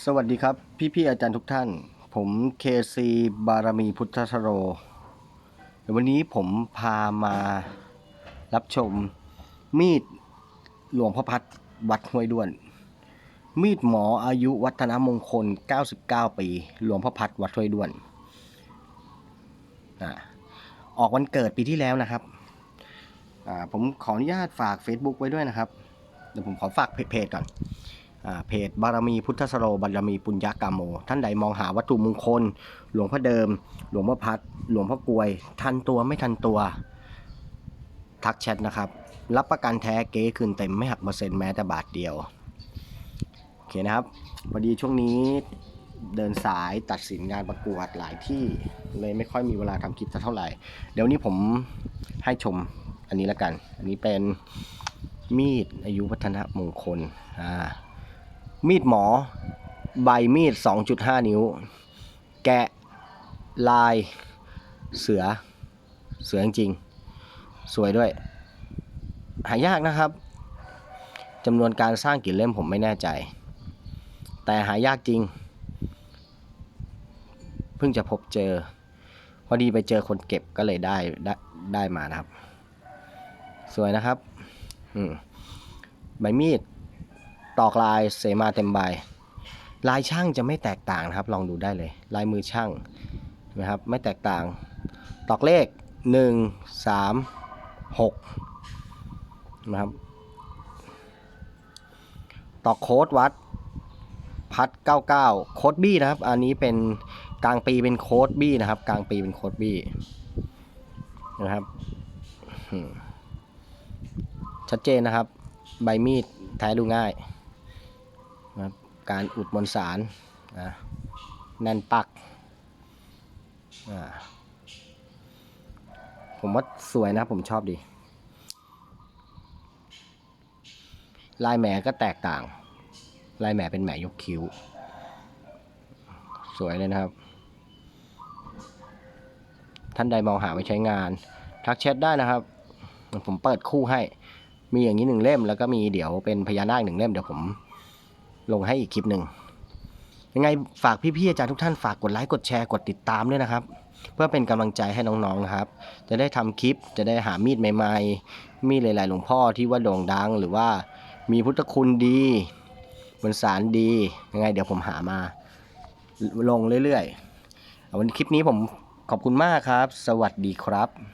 สวัสดีครับ พี่ๆอาจารย์ทุกท่าน ผมเคซีบารมีพุทธชโร วันนี้ผมพามารับชมมีดหลวงพ่อพัดวัดห้วยด้วน มีดหมออายุวัฒนมงคล 99 ปี หลวงพ่อพัดวัดห้วยด้วนอออกวันเกิดปีที่แล้วนะครับผมขออนุญาตฝาก Facebook ไว้ด้วยนะครับเดี๋ยวผมขอฝากเพจก่อน เพจบารมีพุทธสโรบารมีปุญญากามโม ท่านใดมองหาวัตถุมงคล หลวงพ่อเดิม หลวงพ่อพัด หลวงพ่อกวย ทันตัวไม่ทันตัว ทักแชทนะครับ รับประกันแท้เก๊คืนเต็มไม่หักเปอร์เซ็นต์แม้แต่บาทเดียว โอเคนะครับพอดีช่วงนี้เดินสายตัดสินงานประกวดหลายที่เลยไม่ค่อยมีเวลาทำคลิปสักเท่าไหร่ เดี๋ยวนนี้ผมให้ชมอันนี้ละกัน อันนี้เป็นมีดอายุวัฒนมงคลอ่า มีดหมอ ใบมีด 2.5 นิ้ว แกะลายเสือ เสือจริง สวยด้วย หายากนะครับจำนวนการสร้างกี่เล่มผมไม่แน่ใจ แต่หายากจริง เพิ่งจะพบเจอ พอดีไปเจอคนเก็บก็เลยได้ได้ได้มานะครับ สวยนะครับ อืมใบมีด ตอกลายเสมาเต็มใบ ลายช่างจะไม่แตกต่างนะครับ ลองดูได้เลย ลายมือช่างนไหมครับ ไม่แตกต่าง ตอกเลข 1 3 6นะครับ ตอกโค้ดวัด พัด 99 โค้ดบี้นะครับ อันนี้เป็นกลางปีเป็นโค้ดบี้นะครับ กลางปีเป็นโค้ดบี้นะครับชัดเจนนะครับ ใบมีดแท้ดูง่าย นะการอุดมวลสารนะแน่นปักผมว่าสวยนะผมชอบดี ลายแหมก็แตกต่าง ลายแหมเป็นแหมยกคิ้ว สวยเลยนะครับ ท่านใดมองหาไว้ใช้งาน ทักแชทได้นะครับ ผมเปิดคู่ให้ มีอย่างนี้หนึ่งเล่ม แล้วก็มีเดี๋ยวเป็นพญานาคหนึ่งเล่มเดี๋ยวผม ลงให้อีกคลิปหนึ่งยังไงฝากพี่ๆอาจารย์ทุกท่านฝากกดไลค์กดแชร์กดติดตามด้วยนะครับ เพื่อเป็นกำลังใจให้น้องๆครับ จะได้ทำคลิปจะได้หามีดใหม่ๆ มีดหลายๆหลวงพ่อที่ว่าโด่งดัง หรือว่ามีพุทธคุณดีบนสารดียังไง เดี๋ยวผมหามาลงเรื่อยๆวันคลิปนี้ผมขอบคุณมากครับ สวัสดีครับ